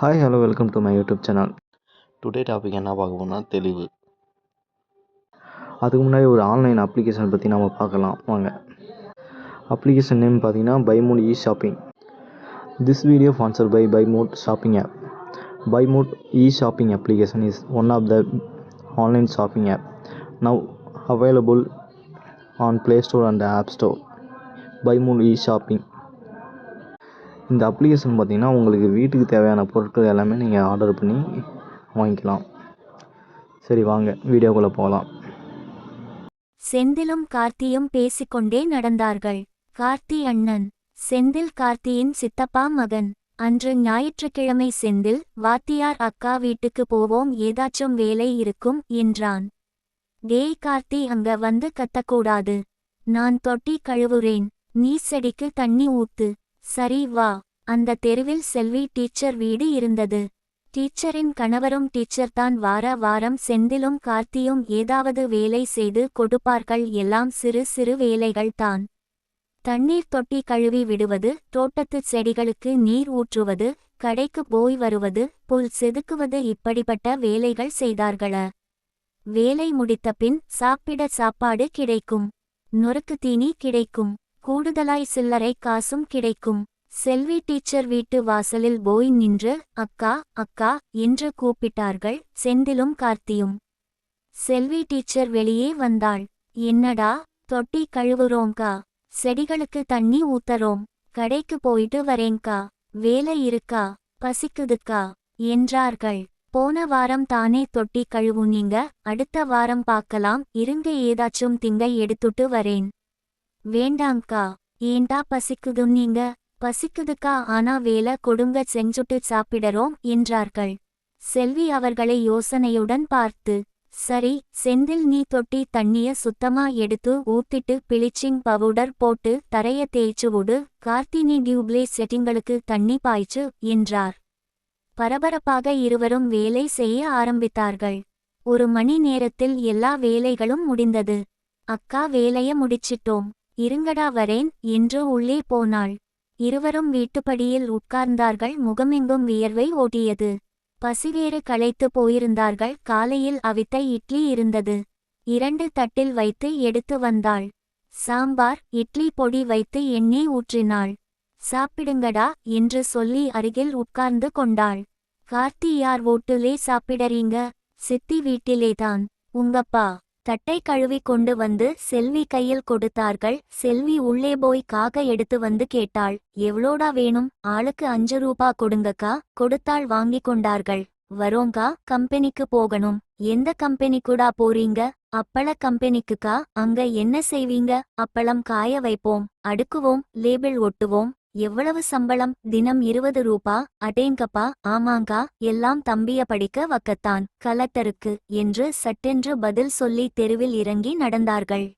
Hi hello welcome to my YouTube channel today topic என்ன பார்க்க போனா தெளிவு. அதுக்கு முன்னாடி ஒரு ஆன்லைன் அப்ளிகேஷன் பற்றி நம்ம பார்க்கலாம். வாங்க. அப்ளிகேஷன் நேம் பார்த்தீங்கன்னா Bymot e shopping this video sponsor by Bymot shopping app Bymot e shopping application is one of the online shopping app now available on Play Store and App Store Bymot e shopping இந்த application பார்த்தீங்கன்னா உங்களுக்கு வீட்டுக்கு தேவையான பொருட்கள் எல்லாமே நீங்கள் order பண்ணி வாங்கிக்கலாம். சரி வாங்க. வீடியோக்குள்ளே போகலாம். செந்திலும் கார்த்தியும் பேசிக்கொண்டே நடந்தார்கள். கார்த்தி அண்ணன் செந்தில் கார்த்தியின் சித்தப்பா மகன். அன்று ஞாயிற்றுக்கிழமை செந்தில் வாத்தியார் அக்கா வீட்டுக்கு போவோம் ஏதாச்சும் வேலை இருக்கும் என்றான். டேய் கார்த்தி அங்க வந்து கத்தக்கூடாது. நான் தொட்டி கழுவுறேன். நீ செடிக்கு தண்ணி ஊத்து. சரி வா. அந்த தெருவில் செல்வி டீச்சர் வீடு இருந்தது. டீச்சரின் கணவரும் டீச்சர்தான் வார வாரம் செந்திலும் கார்த்தியும் ஏதாவது வேலை செய்து கொடுப்பார்கள். எல்லாம் சிறு சிறு வேலைகள்தான் தண்ணீர் தொட்டி கழுவி விடுவது தோட்டத்து செடிகளுக்கு நீர் ஊற்றுவது கடைக்கு போய் வருவது புல் செதுக்குவது இப்படிப்பட்ட வேலைகள் செய்தார்கள. வேலை முடித்த பின் சாப்பிட சாப்பாடு கிடைக்கும். நொறுக்கு தீனி கிடைக்கும். கூடுதலாய் சில்லறை காசும் கிடைக்கும். செல்வி டீச்சர் வீட்டு வாசலில் போய் நின்று அக்கா அக்கா என்று கூப்பிட்டார்கள் செந்திலும் கார்த்தியும். செல்வி டீச்சர் வெளியே வந்தாள். என்னடா தொட்டி கழுவுறோங்கா செடிகளுக்கு தண்ணி ஊத்தறோம். கடைக்கு போயிட்டு வரேன்கா வேலை இருக்கா? பசிக்குதுக்கா? என்றார்கள். போன வாரம் தானே தொட்டி கழுவுனீங்க. அடுத்த வாரம் பார்க்கலாம். இருங்க ஏதாச்சும் திங்க எடுத்துட்டு வரேன். வேண்டாங்க்கா. ஏண்டா பசிக்குதும் நீங்க? பசிக்குதுக்கா ஆனா வேலை கொடுங்க செஞ்சுட்டு சாப்பிடறோம் என்றார்கள். செல்வி அவர்களை யோசனையுடன் பார்த்து சரி செந்தில் நீ தொட்டி தண்ணிய சுத்தமா எடுத்து ஊத்திட்டு பிளிச்சிங் பவுடர் போட்டு தரைய தேய்ச்சு விடு கார்த்தினி டியூப்லே செட்டிங்களுக்கு தண்ணி பாய்ச்சு என்றார். பரபரப்பாக இருவரும் வேலை செய்ய ஆரம்பித்தார்கள். ஒரு மணி நேரத்தில் எல்லா வேலைகளும் முடிந்தது. அக்கா வேலைய முடிச்சிட்டோம். இருங்கடா வரேன் என்று உள்ளே போனாள். இருவரும் வீட்டுப்படியில் உட்கார்ந்தார்கள். முகமெங்கும் வியர்வை ஓட்டியது. பசிவேறு களைத்து போயிருந்தார்கள். காலையில் அவித்த இட்லி இருந்தது. இரண்டு தட்டில் வைத்து எடுத்து வந்தாள். சாம்பார் இட்லி பொடி வைத்து எண்ணெய் ஊற்றினாள். சாப்பிடுங்கடா என்று சொல்லி அருகில் உட்கார்ந்து கொண்டாள். கார்த்தி யார் வீட்டுலே சாப்பிடறீங்க? சித்தி வீட்டிலேதான். உங்கப்பா தட்டை கழுவி கொண்டு வந்து செல்வி கையில் கொடுத்தார்கள். செல்வி உள்ளே போய் காக எடுத்து வந்து கேட்டாள். எவ்வளோடா வேணும்? ஆளுக்கு அஞ்சு ரூபா கொடுங்கக்கா. கொடுத்தாள் வாங்கி கொண்டார்கள். வரோங்கா கம்பெனிக்கு போகணும். எந்த கம்பெனிக்குடா போறீங்க? அப்பள கம்பெனிக்குக்கா. அங்க என்ன செய்வீங்க? அப்பளம் காய வைப்போம். அடுக்குவோம். லேபிள் ஒட்டுவோம். எவ்வளவு சம்பளம்? தினம் இருபது ரூபா? அடேங்கப்பா ஆமாங்கா எல்லாம் தம்பிய படிக்க வக்கத்தான். கலெக்டருக்கு என்று சட்டென்று பதில் சொல்லி தெருவில் இறங்கி நடந்தார்கள்.